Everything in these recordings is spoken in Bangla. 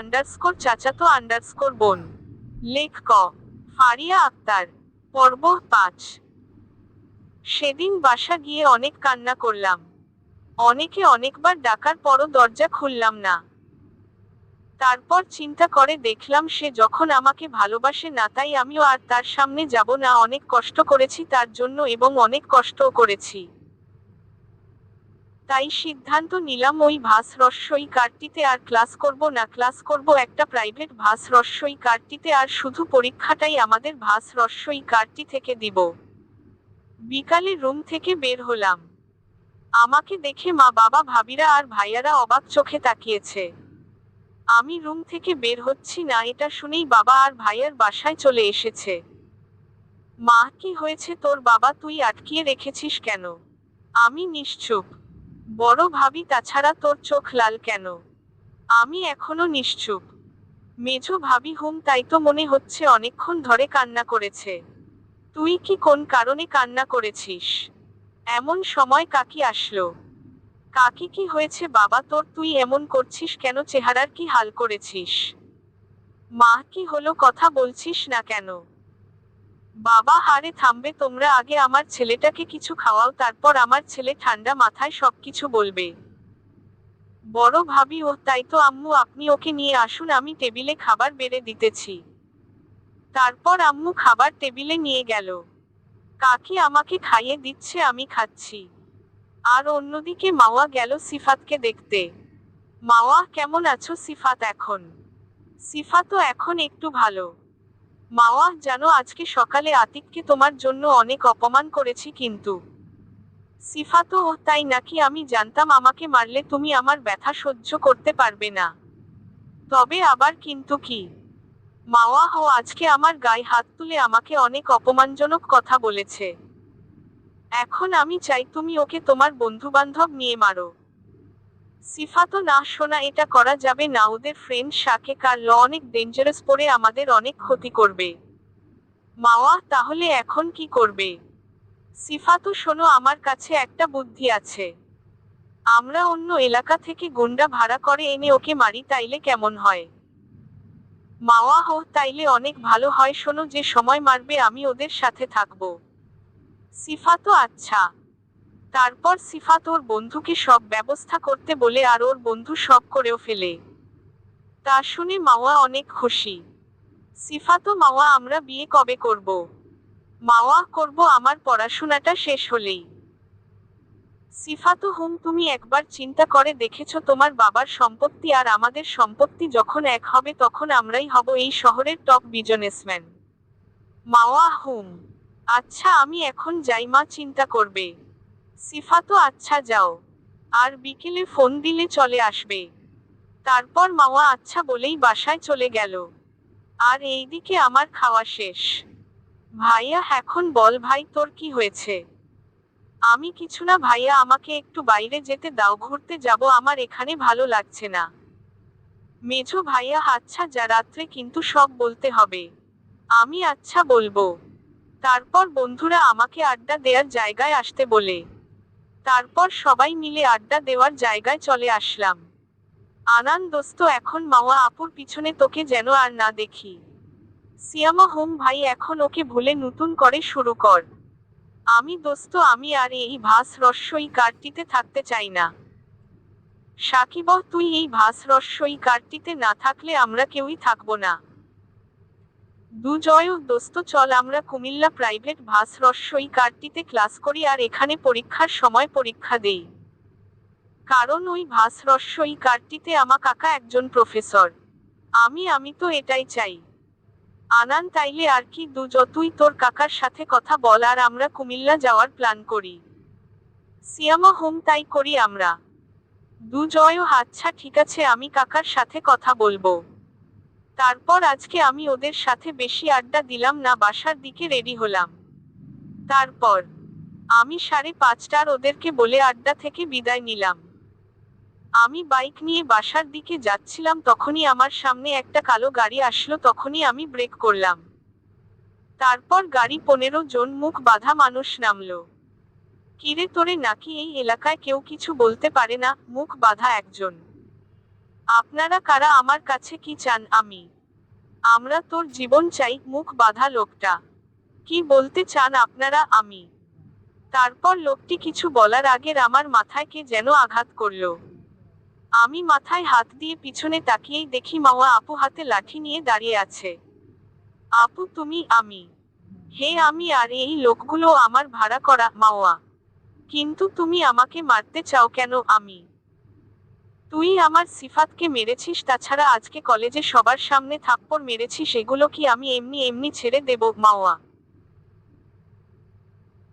আন্ডারস্কোর চাচাতো আন্ডারস্কোর বোন। লেখ ক ফারিয়া আক্তার, পর্ব পাঁচ। সেদিন বাসা গিয়ে অনেক কান্না করলাম। অনেকে অনেকবার ডাকার পরও দরজা খুললাম না। তারপর চিন্তা করে দেখলাম সে যখন আমাকে ভালোবাসে না, তাই আমিও আর তার সামনে যাব না। অনেক কষ্ট করেছি তার জন্য এবং অনেক কষ্টও করেছি। তাই সিদ্ধান্ত নিলাম ওই ভাস রস্যই কার্ডটিতে আর ক্লাস করব না, ক্লাস করব একটা প্রাইভেট ভাস রস্যই কার্ডটিতে আর শুধু পরীক্ষাটাই আমাদের ভাস রস্যই কার্ডটি থেকে দিব। বিকালে রুম থেকে বের হলাম। আমাকে দেখে মা বাবা, ভাবিরা আর ভাইয়ারা অবাক চোখে তাকিয়েছে। আমি রুম থেকে বের হচ্ছি না, এটা শুনেই বাবা আর ভাইয়ার বাসায় চলে এসেছে। মা, কি হয়েছে তোর বাবা? তুই আটকিয়ে রেখেছিস কেন? আমি নিশ্চুপ। বড় ভাবি, তাছাড়া তোর চোখ লাল কেন? আমি এখনও নিশ্চুপ। মেঝো ভাবি, হুম, তাই তো মনে হচ্ছে অনেকক্ষণ ধরে কান্না করেছে। তুই কি কোন কারণে কান্না করেছিস? এমন সময় কাকি আসলো। কাকি, কি হয়েছে বাবা তোর? তুই এমন করছিস কেন? চেহারার কি হাল করেছিস? মা, কি হলো? কথা বলছিস না কেন? বাবা হারে থামবে তোমরা, আগে আমার ছেলেটাকে কিছু খাওয়াও, তারপর আমার ছেলে ঠান্ডা মাথায় সবকিছু বলবে। বড় ভাবি ও তাই তো আম্মু, আপনি ওকে নিয়ে আসুন, আমি টেবিলে খাবার বেড়ে দিতেছি। তারপর আম্মু খাবার টেবিলে নিয়ে গেল। কাকি আমাকে খাইয়ে দিচ্ছে, আমি খাচ্ছি। আর অন্যদিকে মাওয়া গেল সিফাতকে দেখতে। মাওয়া, কেমন আছো সিফাত এখন? সিফাতও এখন একটু ভালো। মাওয়া জানো আজকে সকালে আতিককে তোমার জন্য অনেক অপমান করেছি কিন্তু। সিফাতও ও তাই নাকি আমি জানতাম আমাকে মারলে তুমি আমার ব্যথা সহ্য করতে পারবে না। তবে আবার কিন্তু কি? মাওয়া হো আজকে আমার গায়ে হাত তুলে আমাকে অনেক অপমানজনক কথা বলেছে। এখন আমি চাই তুমি ওকে তোমার বন্ধু বান্ধব নিয়ে মারো। সিফাতো না শোনা এটা করা যাবে না। ওদের ফ্রেন্ড শাকে কার ল অনেক ডেঞ্জারাস পরে আমাদের অনেক ক্ষতি করবে। মাওয়া, তাহলে এখন কি করবে? সিফাতো শোনো, আমার কাছে একটা বুদ্ধি আছে। আমরা অন্য এলাকা থেকে গুন্ডা ভাড়া করে এনে ওকে মারি, তাইলে কেমন হয়? মাওয়া, হো, তাইলে অনেক ভালো হয়, শোনো, যে সময় মারবে, আমি ওদের সাথে থাকব। সিফাতো আচ্ছা। তারপর সিফাত ওর বন্ধুকে সব ব্যবস্থা করতে বলে আর ওর বন্ধু সব করেও ফেলে। তা শুনে মাওয়া অনেক খুশি। সিফাতো মাওয়া, আমরা বিয়ে কবে করব? মাওয়া, করব আমার পড়াশোনাটা শেষ হলেই। সিফাতো হুম, তুমি একবার চিন্তা করে দেখেছ তোমার বাবার সম্পত্তি আর আমাদের সম্পত্তি যখন এক হবে তখন আমরাই হব এই শহরের টপ বিজনেসম্যান মাওয়া, হুম আচ্ছা আমি এখন যাই, মা চিন্তা করবে। সিফাতো আচ্ছা যাও। আর বিকেলে ফোন দিলে চলে আসবে। তারপর মাওয়া আচ্ছা বলেই বাসায় চলে গেল। আর এইদিকে আমার খাওয়া শেষ। ভাইয়া, এখন বল ভাই, তোর কি হয়েছে? আমি কিছু না ভাইয়া, আমাকে একটু বাইরে যেতে দাও, ঘুরতে যাব, আমার এখানে ভালো লাগছে না। মেঝো ভাইয়া আচ্ছা যা, রাত্রে কিন্তু সব বলতে হবে। আমি আচ্ছা বলব। তারপর বন্ধুরা আমাকে আড্ডা দেওয়ার জায়গায় আসতে বলে। তারপর সবাই মিলে আড্ডা দেওয়ার জায়গায় চলে আসলাম। আনান দোস্ত এখন মাওয়া আপুর পিছনে তোকে যেন আর না দেখি। সিয়ামা হোম ভাই এখন ওকে ভুলে নতুন করে শুরু কর। আমি দোস্ত, আমি আর এই ভাস রস্যই কার্ডটিতে থাকতে চাই না। সাকিব, তুই এই ভাস রস্যই কার্ডটিতে না থাকলে আমরা কেউই থাকব না। দুজয় দোস্ত, চল আমরা কুমিল্লা প্রাইভেট ভাস রস্যই কার্ডটিতে ক্লাস করি আর এখানে পরীক্ষার সময় পরীক্ষা দেই। কারণ ওই ভাস রস্যই কার্ডটিতে আমা কাকা একজন প্রফেসর। আমি আমি তো এটাই চাই। আনান, তাইলে আর কি দুজ তুই তোর কাকার সাথে কথা বল আর আমরা কুমিল্লা যাওয়ার প্ল্যান করি। সিয়ামা হোম, তাই করি আমরা। দুজয়ও আচ্ছা ঠিক আছে, আমি কাকার সাথে কথা বলব। তারপর আজকে আমি ওদের সাথে বেশি আড্ডা দিলাম না, বাসার দিকে রেডি হলাম। তারপর আমি সাড়ে পাঁচটার ওদেরকে বলে আড্ডা থেকে বিদায় নিলাম। আমি বাইক নিয়ে বাসার দিকে যাচ্ছিলাম, তখনই আমার সামনে একটা কালো গাড়ি আসলো, তখনই আমি ব্রেক করলাম। তারপর গাড়ি পনেরো জন মুখ বাঁধা মানুষ নামলো। কিরে তোরে নাকি এই এলাকায় কেউ কিছু বলতে পারে না? মুখ বাঁধা একজন। আপনারা কারা আমার কাছে কি চান আমি? আমরা তোর জীবন চাই, মুখ বাঁধা লোকটা। কি বলতে চান আপনারা আমি? তারপর লোকটি কিছু বলার আগের আমার মাথায় কে যেন আঘাত করল। আমি মাথায় হাত দিয়ে পিছনে তাকিয়েই দেখি মাওয়া আপু হাতে লাঠি নিয়ে দাঁড়িয়ে আছে। আপু, তুমি, আমি। হে, আমি আর এই লোকগুলো আমার ভাড়া করা মাওয়া। কিন্তু তুমি আমাকে মারতে চাও কেন আমি? তুই আমার সিফাতকে মেরেছিস, তাছাড়া আজকে কলেজে সবার সামনে থাপ্পড় মেরেছিস সেগুলো কি আমি এমনি এমনি ছেড়ে দেব, মাওয়া?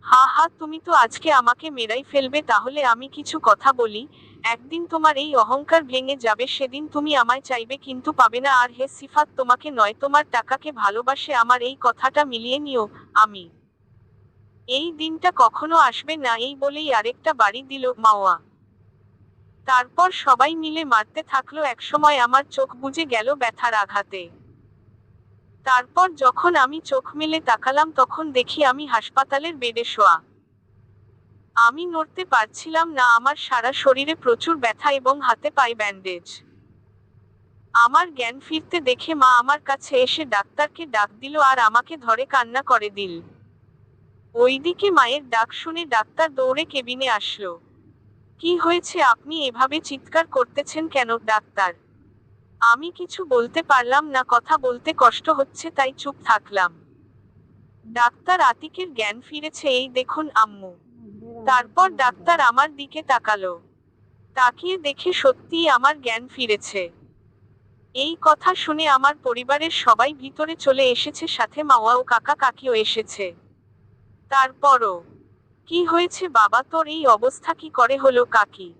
হা হা, তুমি তো আজকে আমাকে মেরাই ফেলবে, তাহলে আমি কিছু কথা বলি। একদিন তোমার এই অহংকার ভেঙে যাবে, সেদিন তুমি আমায় চাইবে, কিন্তু পাবে না, আর হে সিফাত, তোমাকে নয়, তোমার টাকাকে ভালোবাসে, আমার এই কথাটা মিলিয়ে নিও, আমি। এই দিনটা কখনো আসবে না, এই বলেই আরেকটা বাড়ি দিল, মাওয়া। তারপর সবাই মিলে মারতে থাকল। একসময় আমার চোখ বুজে গেল ব্যথার আঘাতে। তারপর যখন আমি চোখ মেলে তাকালাম, তখন দেখি আমি হাসপাতালের বেডে শোয়া। আমি নড়তে পারছিলাম না, আমার সারা শরীরে প্রচুর ব্যথা এবং হাতে পাই ব্যান্ডেজ। আমার জ্ঞান ফিরতে দেখে মা আমার কাছে এসে ডাক্তারকে ডাক দিল, আর আমাকে ধরে কান্না করে দিল। ওইদিকে মায়ের ডাক শুনে ডাক্তার দৌড়ে কেবিনে আসলো। কি হয়েছে আপনি এভাবে চিৎকার করতেছেন কেন, ডাক্তার? আমি কিছু বলতে পারলাম না, কথা বলতে কষ্ট হচ্ছে, তাই চুপ থাকলাম। ডাক্তার আতিকের জ্ঞান ফিরেছে, এই দেখুন আম্মু। তারপর ডাক্তার আমার দিকে তাকালো। তাকিয়ে দেখে সত্যিই আমার জ্ঞান ফিরেছে। এই কথা শুনে আমার পরিবারের সবাই ভিতরে চলে এসেছে, সাথে মাওয়া ও কাকা কাকিও এসেছে। তারপরও কি হয়েছে বাবা? তোর এই অবস্থা কি করে হলো কাকি?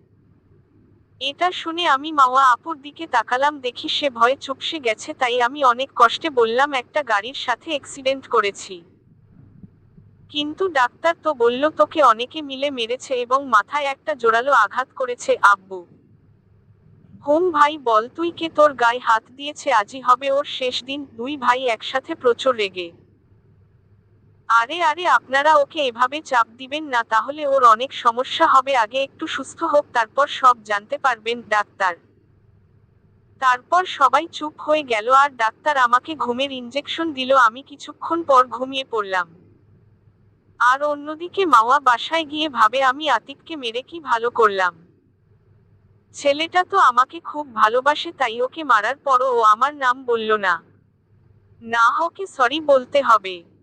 এটা শুনে আমি মাওয়া আপুর দিকে তাকালাম, দেখি সে ভয়ে চুপসে গেছে, তাই আমি অনেক কষ্টে বললাম, একটা গাড়ির সাথে অ্যাক্সিডেন্ট করেছি। কিন্তু ডাক্তার তো বলল, তোকে অনেকে মিলে মেরেছে এবং মাথায় একটা জোরালো আঘাত করেছে আব্বু। হোম ভাই, বল, তুই কে তোর গায়ে হাত দিয়েছে? আজই হবে ওর শেষ দিন, দুই ভাই একসাথে প্রচুর রেগে। আরে আরে, আপনারা ওকে এভাবে চাপ দিবেন না, তাহলে ওর অনেক সমস্যা হবে। আগে একটু সুস্থ হোক, তারপর সব জানতে পারবেন ডাক্তার। তারপর সবাই চুপ হয়ে গেল আর ডাক্তার আমাকে ঘুমের ইঞ্জেকশন দিল। আমি কিছুক্ষণ পর ঘুমিয়ে পড়লাম। আর অন্যদিকে মাওয়া বাসায় গিয়ে ভাবে, আমি আতিককে মেরে কি ভালো করলাম? ছেলেটা তো আমাকে খুব ভালোবাসে, তাই ওকে মারার পরও ও আমার নাম বলল না। না ওকে সরি বলতে হবে।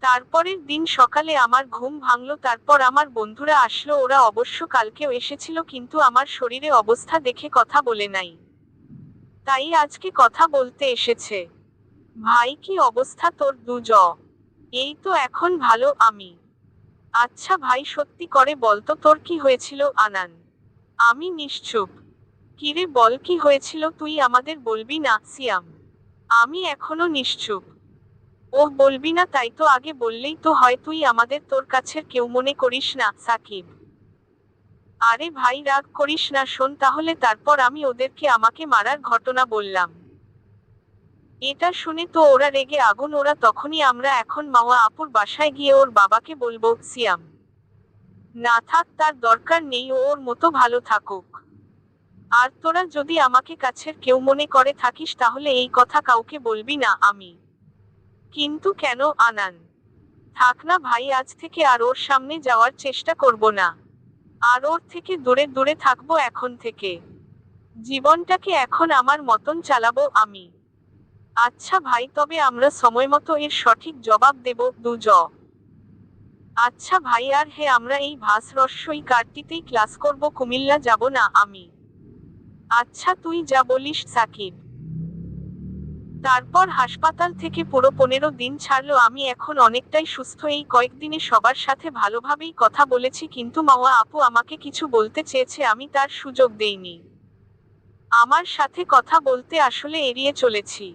তারপরের দিন সকালে আমার ঘুম ভাঙল, তারপর আমার বন্ধুরা আসলো, ওরা অবশ্য কালকেও এসেছিল, কিন্তু আমার শরীরে অবস্থা দেখে কথা বলে নাই। তাই আজকে কথা বলতে এসেছে। ভাই, কি অবস্থা তোর দুজ? এই তো এখন ভালো, আমি। আচ্ছা ভাই, সত্যি করে বলতো, তোর কি হয়েছিল, আনান? আমি নিশ্চুপ। কিরে, বল কি হয়েছিল, তুই আমাদের বলবি না, সিয়াম। আমি এখনও নিশ্চুপ। ওহ বলবি না, তাই তো আগে বললেই তো হয়, তুই আমাদের তোর কাছের কেউ মনে করিস না, সাকিব। আরে ভাই, রাগ করিস না, শোন, তাহলে তারপর আমি ওদেরকে আমাকে মারার ঘটনা বললাম। এটা শুনে তো ওরা রেগে আগুন, ওরা তখনই আমরা এখন মাওয়া আপুর বাসায় গিয়ে ওর বাবাকে বলব, সিয়াম। না থাক, তার দরকার নেই, ও ওর মতো ভালো থাকুক। আর তোরা যদি আমাকে কাছের কেউ মনে করে থাকিস, তাহলে এই কথা কাউকে বলবি না, আমি। কিন্তু কেন আনান? থাক না ভাই, আজ থেকে আর ওর সামনে যাওয়ার চেষ্টা করব না। আর ওর থেকে দূরে দূরে থাকব এখন থেকে। জীবনটাকে এখন আমার মতন চালাবো আমি। আচ্ছা ভাই, তবে আমরা সময় মতো এর সঠিক জবাব দেব দুজ। আচ্ছা ভাই, আর হে, আমরা এই ভাস রস্যই কার্ডটিতেই ক্লাস করব, কুমিল্লা যাব না আমি। আচ্ছা তুই যা বলিস, সাকিব। তারপর হাসপাতাল থেকে পুরো পনেরো দিন ছাড়লো। আমি এখন অনেকটাই সুস্থ। এই কয়েকদিনে সবার সাথে ভালোভাবেই কথা বলেছি, কিন্তু মাওয়া আপু আমাকে কিছু বলতে চেয়েছে, আমি তার সুযোগ দেইনি। আমার সাথে কথা বলতে আসলে এড়িয়ে চলেছি।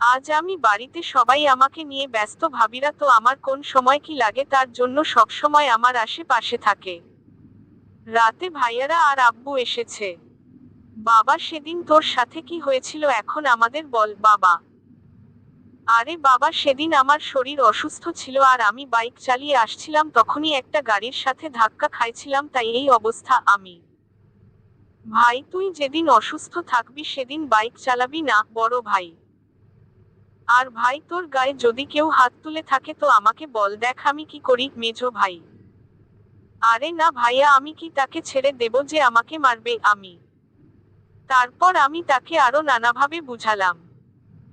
আজ আমি বাড়িতে সবাই আমাকে নিয়ে ব্যস্ত, ভাবিরা তো আমার কোন সময় কি লাগে তার জন্য সবসময় আমার আশেপাশে থাকে। রাতে ভাইয়ারা আর আব্বু এসেছে। বাবা, সেদিন তোর সাথে কি হয়েছিল এখন আমাদের বল, বাবা। আরে বাবা, সেদিন আমার শরীর অসুস্থ ছিল আর আমি বাইক চালিয়ে আসছিলাম, তখনই একটা গাড়ির সাথে ধাক্কা খাইছিলাম, তাই এই অবস্থা আমি। ভাই, তুই যেদিন অসুস্থ থাকবি, সেদিন বাইক চালাবি না, বড় ভাই। আর ভাই, তোর গায়ে যদি কেউ হাত তুলে থাকে, তো আমাকে বল, দেখ আমি কি করি মেজো ভাই। আরে না ভাইয়া, আমি কি তাকে ছেড়ে দেব যে আমাকে মারবে, আমি। তারপর আমি তাকে আরও নানাভাবে বুঝালাম।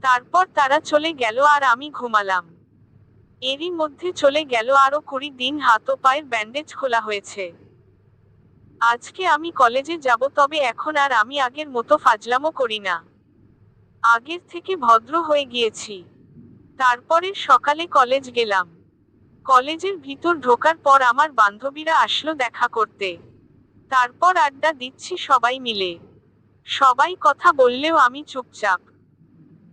তারপর তারা চলে গেল আর আমি ঘুমালাম। এরই মধ্যে চলে গেল আরও কুড়ি দিন হাত ও পায়ের ব্যান্ডেজ খোলা হয়েছে। আজকে আমি কলেজে যাব, তবে এখন আর আমি আগের মতো ফাজলামো করি না। আগের থেকে ভদ্র হয়ে গিয়েছি। তারপরে সকালে কলেজ গেলাম। কলেজের ভিতর ঢোকার পর আমার বান্ধবীরা আসলো দেখা করতে। তারপর আড্ডা দিচ্ছি সবাই মিলে। সবাই কথা বললেও আমি চুপচাপ।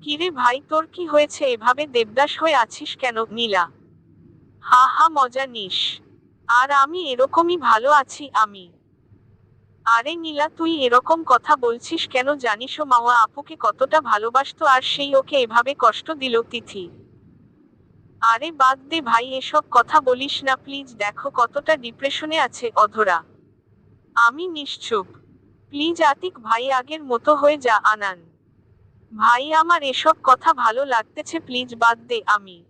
কিরে ভাই, তোর কি হয়েছে? এভাবে দেবদাস হয়ে আছিস কেন, নীলা? হা হা, মজা নিস। আর আমি এরকমই ভালো আছি, আমি। আরে নীলা, তুই এরকম কথা বলছিস কেন জানিস মাওয়া আপুকে কতটা ভালোবাসতো আর সেই ওকে এভাবে কষ্ট দিল তিথি। আরে বাদ দে ভাই, এসব কথা বলিস না, প্লিজ দেখো কতটা ডিপ্রেশনে আছে অধরা। আমি নিশ্চুপ। প্লিজ আতিক ভাই আগের মতো হয়ে যা, আনান। ভাই, আমার এসব কথা ভালো লাগতেছে, প্লিজ বাদ দে আমি।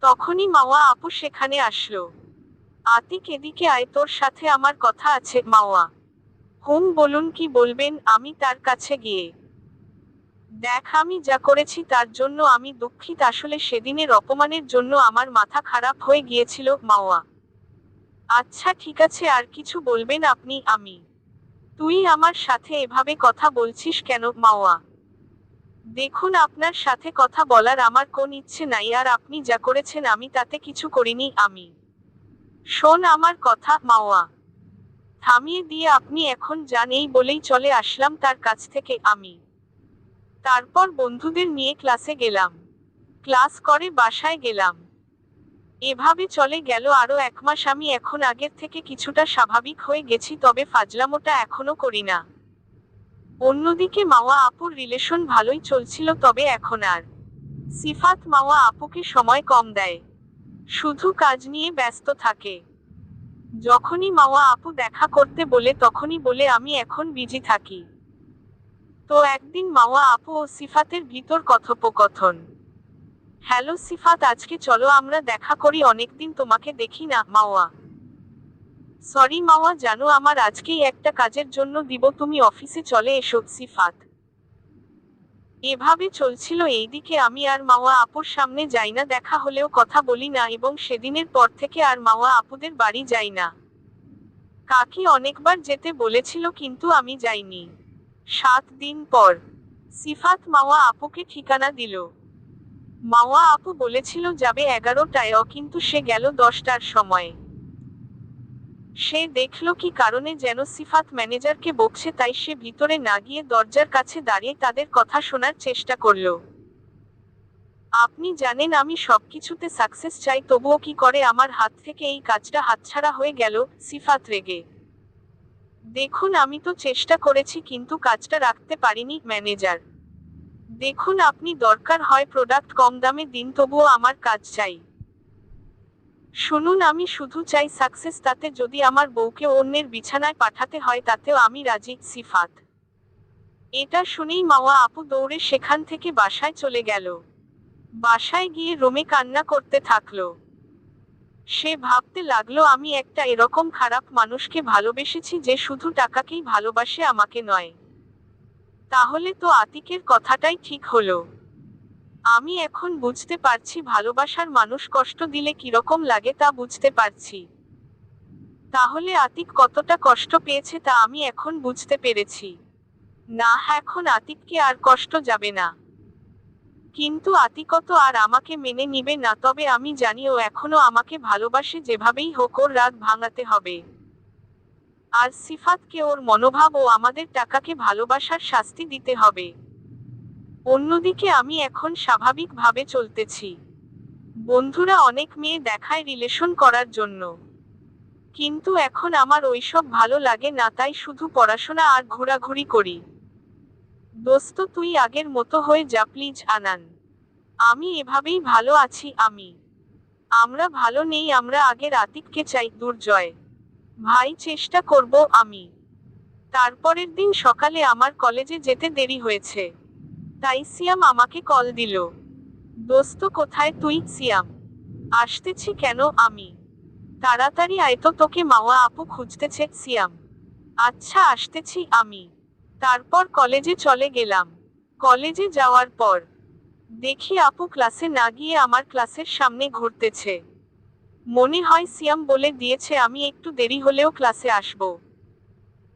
তখনই মাওয়া আপু সেখানে আসলো। আতিক এদিকে আয়, তোর সাথে আমার কথা আছে, মাওয়া। হুম, বলুন কি বলবেন, আমি তার কাছে গিয়ে। দেখ, আমি যা করেছি তার জন্য আমি দুঃখিত, আসলে সেদিনের অপমানের জন্য আমার মাথা খারাপ হয়ে গিয়েছিল, মাওয়া। আচ্ছা ঠিক আছে, আর কিছু বলবেন আপনি, আমি। তুই আমার সাথে এভাবে কথা বলছিস কেন, মাওয়া? দেখুন আপনার সাথে কথা বলার আমার কোন ইচ্ছে নাই আর আপনি যা করেছেন আমি তাতে কিছু করিনি আমি। শোন আমার কথা, মাওয়া। থামিয়ে দিয়ে আপনি এখন যান এই বলেই চলে আসলাম তার কাছ থেকে আমি। তারপর বন্ধুদের নিয়ে ক্লাসে গেলাম। ক্লাস করে বাসায় গেলাম। এভাবে চলে গেল আরও এক মাস। আমি এখন আগের থেকে কিছুটা স্বাভাবিক হয়ে গেছি, তবে ফাজলামোটা এখনও করি না। অন্যদিকে মাওয়া আপুর রিলেশন ভালোই চলছিল, তবে এখন আর। সিফাত মাওয়া আপুকে সময় কম দেয়। শুধু কাজ নিয়ে ব্যস্ত থাকে। যখনই মাওয়া আপু দেখা করতে বলে, তখনই বলে, আমি এখন বিজি থাকি। তো একদিন মাওয়া আপু ও সিফাতের ভিতর কথোপকথন। হ্যালো সিফাত, আজকে চলো আমরা দেখা করি, অনেকদিন তোমাকে দেখি না, মাওয়া। সরি মাওয়া, জানো আমার আজকেই একটা কাজের জন্য দিব, তুমি অফিসে চলে এসো সিফাত। এভাবে চলছিল, এইদিকে আমি আর মাওয়া আপুর সামনে যাই না, দেখা হলেও কথা বলি না, এবং সেদিনের পর থেকে আর মাওয়া আপুদের বাড়ি যাই না। কাকি অনেকবার যেতে বলেছিল, কিন্তু আমি যাইনি। সাত দিন পর। সিফাত মাওয়া আপুকে ঠিকানা দিল। মাওয়া আপু বলেছিল যাবে এগারোটায় কিন্তু সে গেল দশটার সময়। সে দেখল কি কারণে যেন সিফাত ম্যানেজারকে বকছে, তাই সে ভিতরে না গিয়ে দরজার কাছে দাঁড়িয়ে তাদের কথা শোনার চেষ্টা করল। আপনি জানেন আমি সবকিছুতে সাকসেস চাই, তবুও কি করে আমার হাত থেকে এই কাজটা হাতছাড়া হয়ে গেল? সিফাত রেগে। দেখুন, আমি তো চেষ্টা করেছি, কিন্তু কাজটা রাখতে পারিনি, ম্যানেজার। দেখুন আপনি দরকার হয় প্রোডাক্ট কম দামে দিন, তবুও আমার কাজ চাই। শুনুন, আমি শুধু চাই সাকসেস তাতে যদি আমার বউকে অন্যের বিছানায় পাঠাতে হয়, তাতেও আমি রাজি, সিফাত। এটা শুনেই মাওয়া আপু দৌড়ে সেখান থেকে বাসায় চলে গেল। বাসায় গিয়ে রুমে কান্না করতে থাকল। সে ভাবতে লাগল, আমি একটা এরকম খারাপ মানুষকে ভালোবেসেছি যে শুধু টাকাকেই ভালোবাসে, আমাকে নয়। তাহলে তো আতিকের কথাটাই ঠিক হলো। আমি এখন বুঝতে পারছি ভালোবাসার মানুষ কষ্ট দিলে কীরকম লাগে তা বুঝতে পারছি। তাহলে আতিক কতটা কষ্ট পেয়েছে তা আমি এখন বুঝতে পেরেছি। না, এখন আতিককে আর কষ্ট যাবে না। কিন্তু আতিকত আর আমাকে মেনে নিবে না, তবে আমি জানি ও এখনও আমাকে ভালোবাসে যেভাবেই হোক, ওর রাগ ভাঙাতে হবে। আর সিফাতকে ওর মনোভাব ও আমাদের টাকাকে ভালোবাসার শাস্তি দিতে হবে। অন্যদিকে আমি এখন স্বাভাবিকভাবে চলতেছি। বন্ধুরা অনেক মেয়ে দেখায় রিলেশন করার জন্য। কিন্তু এখন আমার ওইসব ভালো লাগে না, তাই শুধু পড়াশোনা আর ঘোরাঘুরি করি। দোস্ত, তুই আগের মতো হয়ে যা, প্লিজ, আনান। আমি এভাবেই ভালো আছি, আমি। আমরা ভালো নেই, আমরা আগের আতিককে চাই, দুর্জয়। ভাই, চেষ্টা করব আমি। তারপরের দিন সকালে আমার কলেজে যেতে দেরি হয়েছে। তাই সিয়াম আমাকে কল দিল। দোস্ত, কোথায় তুই সিয়াম? আসতেছি কেন আমি? তাড়াতাড়ি আয় তো, তোকে মাওয়া আপু খুঁজতেছে সিয়াম। আচ্ছা আসতেছি আমি। তারপর কলেজে চলে গেলাম। কলেজে যাওয়ার পর দেখি আপু ক্লাসে না গিয়ে আমার ক্লাসের সামনে ঘুরতেছে। মনে হয় সিয়াম বলে দিয়েছে আমি একটু দেরি হলেও ক্লাসে আসব।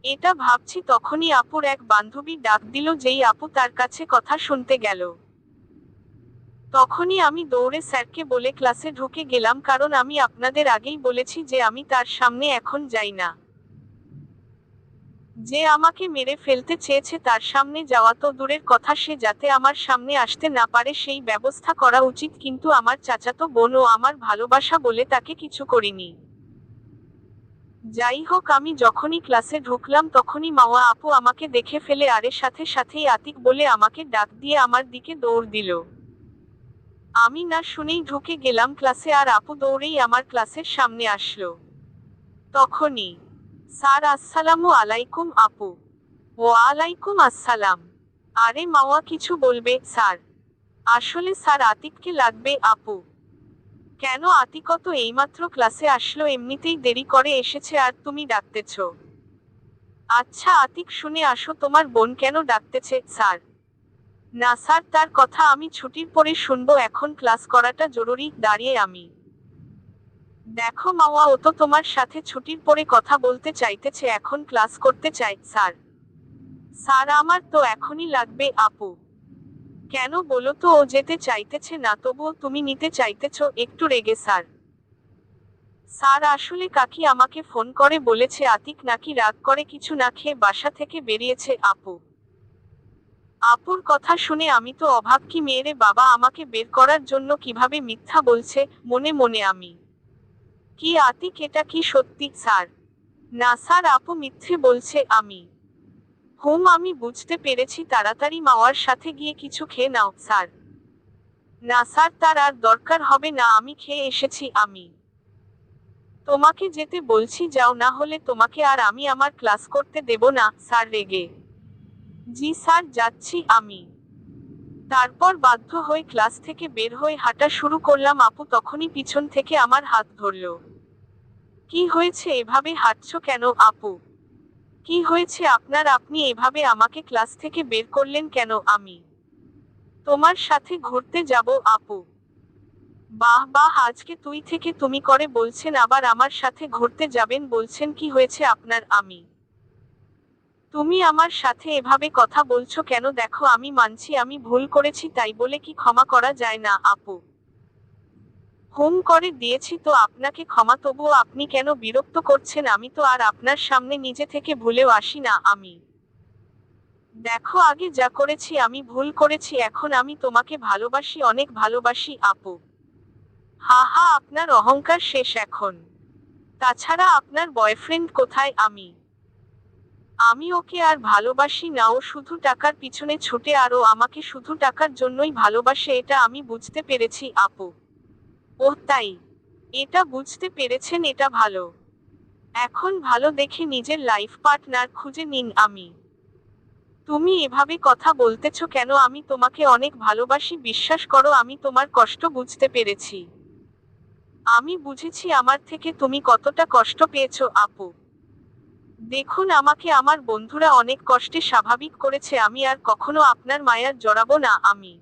এটা ভাবছি তখনই আপুর এক বান্ধবী ডাক দিল যেই আপু তার কাছে কথা শুনতে গেল। তখনই আমি দৌড়ে স্যারকে বলে ক্লাসে ঢুকে গেলাম কারণ আমি আপনাদের আগেই বলেছি যে আমি তার সামনে এখন যাই না। যে আমাকে মেরে ফেলতে চেয়েছে তার সামনে যাওয়া তো দূরের কথা, সে যাতে আমার সামনে আসতে না পারে সেই ব্যবস্থা করা উচিত। কিন্তু আমার চাচাতো বোন ও আমার ভালোবাসা বলে তাকে কিছু করিনি। যাই হোক, আমি যখনই ক্লাসে ঢুকলাম তখনই মাওয়া আপু আমাকে দেখে ফেলে আরে সাথে সাথেই আতিক বলে আমাকে ডাক দিয়ে আমার দিকে দৌড় দিল। আমি না শুনেই ঢুকে গেলাম ক্লাসে আর আপু দৌড়েই আমার ক্লাসের সামনে আসলো। তখনই স্যার, আসসালামু আলাইকুম আপু। ও আলাইকুম আসসালাম। আরে মাওয়া, কিছু বলবে, স্যার? আসলে স্যার, আতিককে লাগবে আপু। কেন আতিক তো এইমাত্র ক্লাসে আসলো, এমনিতেই দেরি করে এসেছে আর তুমি ডাকতেছ? আচ্ছা আতিক, শুনে আসো, তোমার বোন কেন ডাকতেছে, স্যার? না স্যার, তার কথা আমি ছুটির পরে শুনব, এখন ক্লাস করাটা জরুরি, দাঁড়িয়ে আমি। দেখো মাওয়া ও তো তোমার সাথে ছুটির পরে কথা বলতে চাইতেছে, এখন ক্লাস করতে চাই, স্যার। স্যার, আমার তো এখনই লাগবে, আপু। কেন বলো তো, ও যেতে চাইতেছে না, তবুও তুমি নিতে চাইতেছ, একটু রেগে, স্যার। স্যার, আসলে কাকি আমাকে ফোন করে বলেছে, আতিক নাকি রাগ করে, কিছু না খেয়ে বাসা থেকে বেরিয়েছে, আপু। আপুর কথা শুনে আমি তো অভাব কি মেয়েরে বাবা আমাকে বের করার জন্য কীভাবে মিথ্যা বলছে, মনে মনে আমি। কি আতিক, এটা কি সত্যি? স্যার। না, স্যার, আপু মিথ্যে বলছে আমি। হুম, আমি বুঝতে পেরেছি, তাড়াতাড়ি মাওয়ার সাথে গিয়ে কিছু খেয়ে নাও, স্যার। না, স্যার, তার আর দরকার হবে না, আমি খেয়ে এসেছি, আমি। তোমাকে যেতে বলছি, যাও, না হলে তোমাকে আর আমি আমার ক্লাস করতে দেব না, স্যার, রেগে। জি, স্যার, যাচ্ছি, আমি। তারপর বাধ্য হয়ে ক্লাস থেকে বের হয়ে হাঁটা শুরু করলাম, আপু, তখনই পিছন থেকে আমার হাত ধরল। কি হয়েছে? এভাবে হাঁটছ কেন আপু? কি হয়েছে আপনার? আপনি এভাবে আমাকে ক্লাস থেকে বের করলেন কেন আমি? তোমার সাথে ঘুরতে যাব আপু। বাহ বাহ, আজকে তুই থেকে তুমি করে বলছেন, আবার আমার সাথে ঘুরতে যাবেন, বলছেন কি হয়েছে আপনার আমি? তুমি আমার সাথে এভাবে কথা বলছো কেন? দেখো, আমি মানছি, আমি ভুল করেছি, তাই বলে কি ক্ষমা করা যায় না, আপু? হুম করে দিয়েছি তো আপনাকে ক্ষমা, তবুও আপনি কেন বিরক্ত করছেন? আমি তো আর আপনার সামনে নিজে থেকে ভুলেও আসি না, আমি। দেখো, আগে যা করেছি, আমি ভুল করেছি, এখন আমি তোমাকে ভালোবাসি, অনেক ভালোবাসি, আপু। হা হা, আপনার অহংকার শেষ এখন। তাছাড়া আপনার বয়ফ্রেন্ড কোথায়, আমি? আমি ওকে আর ভালোবাসি না, ও শুধু টাকার পিছনে ছুটে আর ও আমাকে শুধু টাকার জন্যই ভালোবাসে, এটা আমি বুঝতে পেরেছি, আপু। ও তাই। এটা বুঝতে পেরেছেন, এটা ভালো। এখন ভালো দেখে নিজের লাইফ পার্টনার খুঁজে নিন, আমি। তুমি এভাবে কথা বলতেছ কেন? আমি তোমাকে অনেক ভালোবাসি, বিশ্বাস করো, আমি তোমার কষ্ট বুঝতে পেরেছি। আমি বুঝেছি আমার থেকে তুমি কতটা কষ্ট পেয়েছ, আপু। দেখুন, আমাকে আমার বন্ধুরা অনেক কষ্টে স্বাভাবিক করেছে, আমি আর কখনো আপনার মায়ার জড়াবো না, আমি।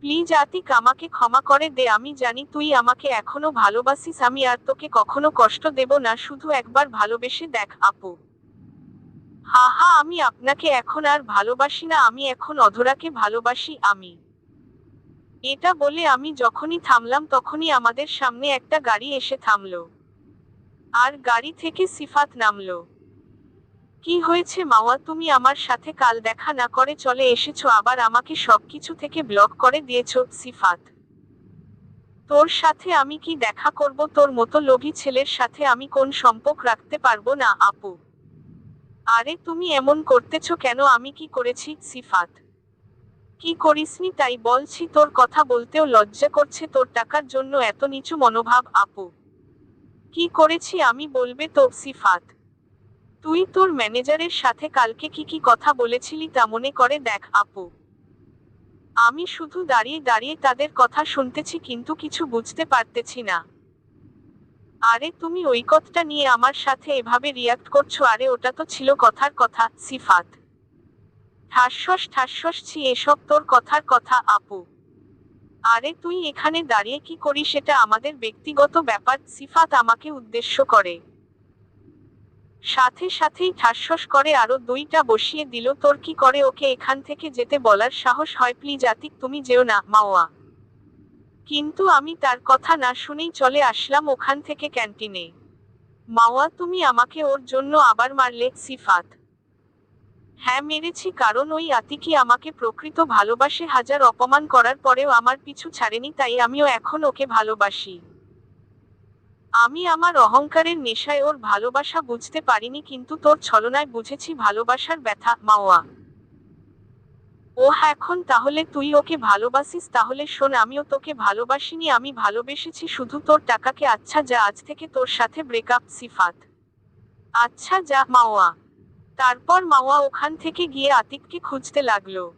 প্লিজ আতিক, আমাকে ক্ষমা করে দে, আমি জানি তুই আমাকে এখনও ভালোবাসিস, আমি আর তোকে কখনো কষ্ট দেব না, শুধু একবার ভালোবেসে দেখ আপু। হা হা আমি আপনাকে এখন আর ভালোবাসি না, আমি এখন অধরাকে ভালোবাসি, আমি। এটা বলে আমি যখনই থামলাম, তখনই আমাদের সামনে একটা গাড়ি এসে থামলো। আর গাড়ি থেকে সিফাত নামলো। কি হয়েছে মাওয়া? তুমি আমার সাথে কাল দেখা না করে চলে এসেছ, আবার আমাকে সবকিছু থেকে ব্লক করে দিয়েছ, সিফাত। তোর সাথে আমি কি দেখা করব? তোর মতো লোভী ছেলের সাথে আমি কোন সম্পর্ক রাখতে পারব না, আপু। আরে, তুমি এমন করতেছো কেন? আমি কি করেছি, সিফাত? কি করিসনি তাই বলছি, তোর কথা বলতেও লজ্জা করছে, তোর টাকার জন্য এত নিচু মনোভাব, আপু। কি করেছি আমি বলবে তো সিফাত তুই তোর ম্যানেজারের সাথে কালকে কি কি কথা বলেছিলি তা মনে করে দেখ আপু। আমি শুধু দাঁড়িয়ে দাঁড়িয়ে তাদের কথা শুনতেছি কিন্তু কিছু বুঝতে পারতেছি না। আরে তুমি ওই কথাটা নিয়ে আমার সাথে এভাবে রিয়াক্ট করছ, আরে ওটা তো ছিল কথার কথা, সিফাত। ঠাসস ঠাসস, ছি, এসব তোর কথার কথা, আপু। আরে তুই এখানে দাঁড়িয়ে কি করি সেটা আমাদের ব্যক্তিগত ব্যাপার, সিফাত আমাকে উদ্দেশ্য করে। সাথে সাথেই ঠাসস করে আরও দুইটা বসিয়ে দিল, তোর কি করে ওকে এখান থেকে যেতে বলার সাহস হয় প্লিজ আতিক, তুমি যেও না, মাওয়া। কিন্তু আমি তার কথা না শুনেই চলে আসলাম ওখান থেকে ক্যান্টিনে। মাওয়া, তুমি আমাকে ওর জন্য আবার মারলে, সিফাত। হ্যাঁ মেরেছি, কারণ ওই আতিকি আমাকে প্রকৃত ভালোবাসে, হাজার অপমান করার পরেও আমার পিছু ছাড়েনি, তাই আমিও এখন ওকে ভালোবাসি। আমি আমার অহংকারের নেশায় ওর ভালোবাসা বুঝতে পারিনি, কিন্তু তোর ছলনায় বুঝেছি ভালোবাসার ব্যথা, মাওয়া। ও এখন তাহলে তুই ওকে ভালোবাসিস, তাহলে শোন, আমিও তোকে ভালোবাসিনি, আমি ভালোবেসেছি শুধু তোর টাকাকে আচ্ছা যা আজ থেকে তোর সাথে ব্রেকআপ সিফাত। আচ্ছা যা, মাওয়া। তারপর মাওয়া ওখান থেকে গিয়ে আতিককে খুঁজতে লাগল।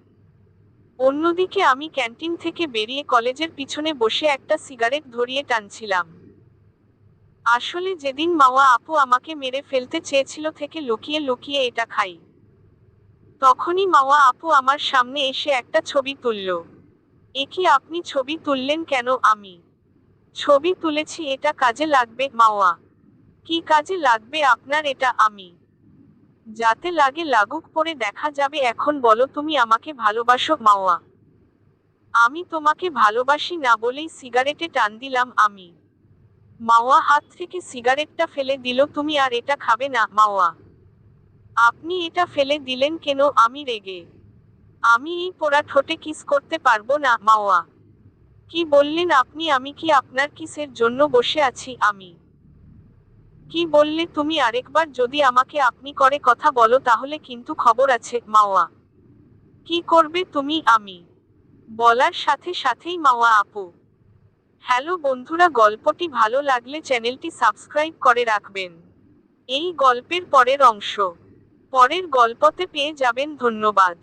অন্যদিকে আমি ক্যান্টিন থেকে বেরিয়ে কলেজের পিছনে বসে একটা সিগারেট ধরিয়ে টানছিলাম। আসলে যেদিন মাওয়া আপু আমাকে মেরে ফেলতে চেয়েছিল থেকে লুকিয়ে লুকিয়ে এটা খাই। তখনই মাওয়া আপু আমার সামনে এসে একটা ছবি তুলল। এ কি আপনি ছবি তুললেন কেন আমি? ছবি তুলেছি, এটা কাজে লাগবে মাওয়া কি কাজে লাগবে আপনার এটা আমি? যাতে লাগে লাগুক পরে দেখা যাবে এখন বলো তুমি আমাকে ভালোবাসো মাওয়া। আমি তোমাকে ভালোবাসি না বলেই সিগারেটে টান দিলাম আমি। মাওয়া হাত থেকে সিগারেটটা ফেলে দিল, তুমি আর এটা খাবে না, মাওয়া। আপনি এটা ফেলে দিলেন কেন, আমি রেগে। আমি এই পোড়া ঠোঁটে কিস করতে পারব না, মাওয়া। কি বললেন আপনি, আমি কি আপনার কিসের জন্য বসে আছি, আমি? কি বললে তুমি আরেকবার? যদি আমাকে আপনি করে কথা বলো, তাহলে কিন্তু খবর আছে, মাওয়া। কি করবে তুমি, আমি? বলার সাথে সাথেই, মাওয়া আপু। হ্যালো বন্ধুরা, গল্পটি ভালো লাগলে চ্যানেলটি সাবস্ক্রাইব করে রাখবেন। এই গল্পের পরের অংশ। পরের গল্পতে পেয়ে যাবেন, ধন্যবাদ।